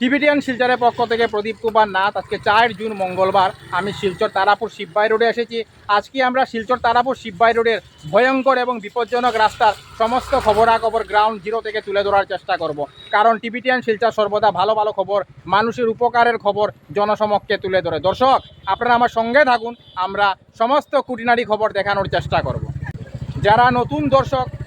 Tibetan শিলচরের পক্ষ থেকে প্রদীপ কুমার নাথ, আজকে চার জুন মঙ্গলবার। আমি শিলচর তারাপুর শিববাই রোডে এসেছি। আজকে আমরা শিলচর তারাপুর শিববাই রোডের ভয়ঙ্কর এবং বিপজ্জনক রাস্তার সমস্ত খবরাখবর গ্রাউন্ড জিরো থেকে তুলে ধরার চেষ্টা করব। কারণ টিবিটিয়ান শিলচর সর্বদা ভালো ভালো খবর, মানুষের উপকারের খবর জনসমক্ষে তুলে ধরে। দর্শক, আপনারা আমার সঙ্গে থাকুন, আমরা সমস্ত কুটিনারি খবর দেখানোর চেষ্টা করব। যারা নতুন দর্শক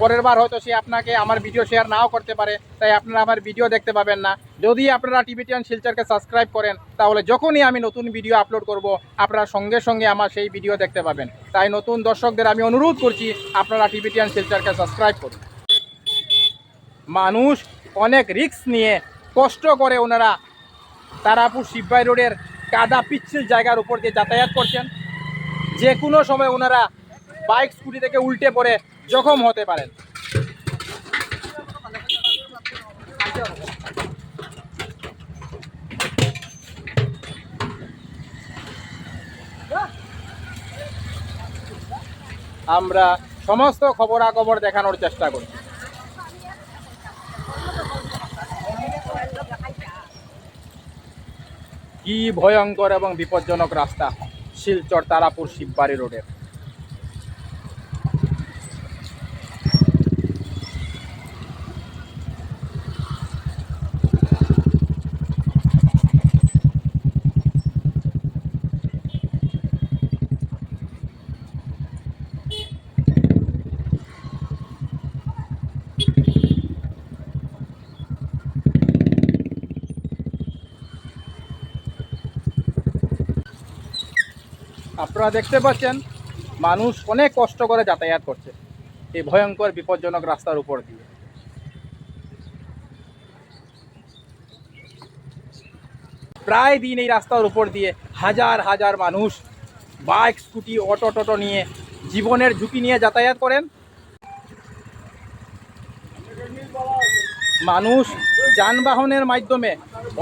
পরের বার হয়তো সে আপনাকে আমার ভিডিও শেয়ার নাও করতে পারে, তাই আপনারা আমার ভিডিও দেখতে পাবেন না। যদি আপনারা টিভিটিয়ান শিলচারকে সাবস্ক্রাইব করেন, তাহলে যখনই আমি নতুন ভিডিও আপলোড করব, আপনারা সঙ্গে সঙ্গে আমার সেই ভিডিও দেখতে পাবেন। তাই নতুন দর্শকদের আমি অনুরোধ করছি, আপনারা টিভিটিয়ান শিলচারকে সাবস্ক্রাইব করুন। মানুষ অনেক রিস্ক নিয়ে কষ্ট করে ওনারা তারাপুর শিববাই রোডের কাদা পিচ্ছিল জায়গার উপর দিয়ে যাতায়াত করছেন। যে কোনো সময় ওনারা বাইক স্কুটি থেকে উল্টে পড়ে জখম হতে পারেন। আমরা সমস্ত খবরাখবর দেখানোর চেষ্টা করি কি ভয়ঙ্কর এবং বিপজ্জনক রাস্তা, শিলচর তারাপুর শিববাড়ি রোডের। আপনারা দেখতে পাচ্ছেন, মানুষ অনেক কষ্ট করে যাতায়াত করছে এই ভয়ঙ্কর, বিপজ্জনক রাস্তার উপর দিয়ে। প্রায় দিন এই রাস্তার উপর দিয়ে হাজার হাজার মানুষ বাইক, স্কুটি, অটো, টোটো নিয়ে জীবনের ঝুঁকি নিয়ে যাতায়াত করেন। মানুষ যানবাহনের মাধ্যমে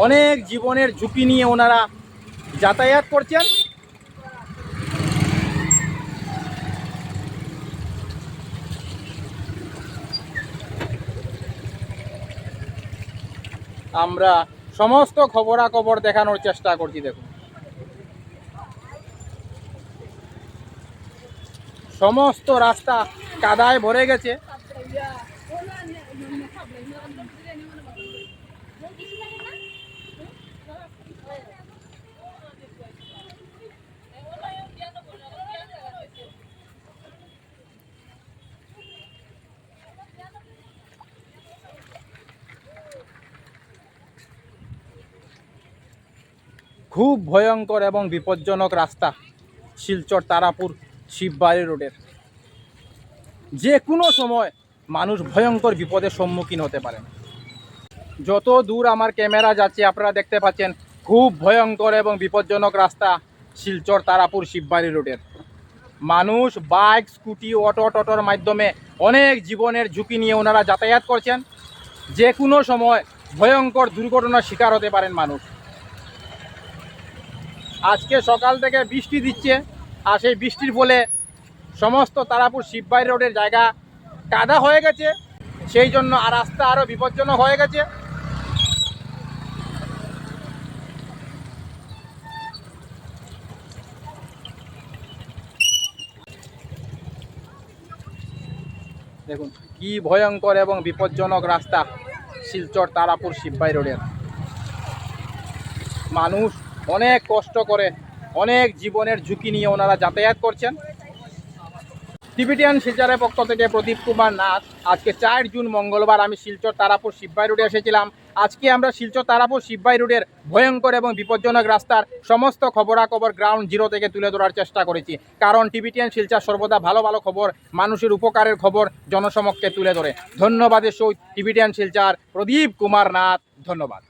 অনেক জীবনের ঝুঁকি নিয়ে ওনারা যাতায়াত করছেন। আমরা সমস্ত খবরাখবর দেখানোর চেষ্টা করছি দেখুন। সমস্ত রাস্তা কাদায় ভরে গেছে। খুব ভয়ঙ্কর এবং বিপজ্জনক রাস্তা, শিলচর তারাপুর শিববাড়ি রোডের। যে কোনো সময় মানুষ ভয়ঙ্কর বিপদের সম্মুখীন হতে পারেন যত দূর আমার ক্যামেরা যাচ্ছে, আপনারা দেখতে পাচ্ছেন খুব ভয়ঙ্কর এবং বিপজ্জনক রাস্তা, শিলচর তারাপুর শিববাড়ি রোডের। মানুষ বাইক, স্কুটি, অটো, টটোর মাধ্যমে অনেক জীবনের ঝুঁকি নিয়ে ওনারা যাতায়াত করছেন। যে কোনো সময় ভয়ঙ্কর দুর্ঘটনার শিকার হতে পারেন মানুষ। আজকে সকাল থেকে বৃষ্টি দিচ্ছে। আর সেই বৃষ্টির ফলে সমস্ত তারাপুর শিববাই রোডের জায়গা কাদা হয়ে গেছে। সেই জন্য আর রাস্তা আরও বিপজ্জনক হয়ে গেছে। দেখুন, কি ভয়ঙ্কর এবং বিপজ্জনক রাস্তা শিলচর তারাপুর শিববাই রোডের। মানুষ অনেক কষ্ট করে, অনেক জীবনের ঝুঁকি নিয়ে ওনারা যাতায়াত করছেন। টিবিটিয়ান শিলচরের পক্ষ থেকে প্রদীপ কুমার নাথ, আজকে চার জুন মঙ্গলবার আমি শিলচর তারাপুর শিববাই রোডে এসেছিলাম। আজকে আমরা শিলচর তারাপুর শিববাই রোডের ভয়ঙ্কর এবং বিপজ্জনক রাস্তার সমস্ত খবরাখবর গ্রাউন্ড জিরো থেকে তুলে ধরার চেষ্টা করেছি। কারণ টিবিটিয়ান শিলচর সর্বদা ভালো ভালো খবর, মানুষের উপকারের খবর জনসমক্ষে তুলে ধরে। ধন্যবাদের সহিত টিবিটিয়ান শিলচর প্রদীপ কুমার নাথ, ধন্যবাদ।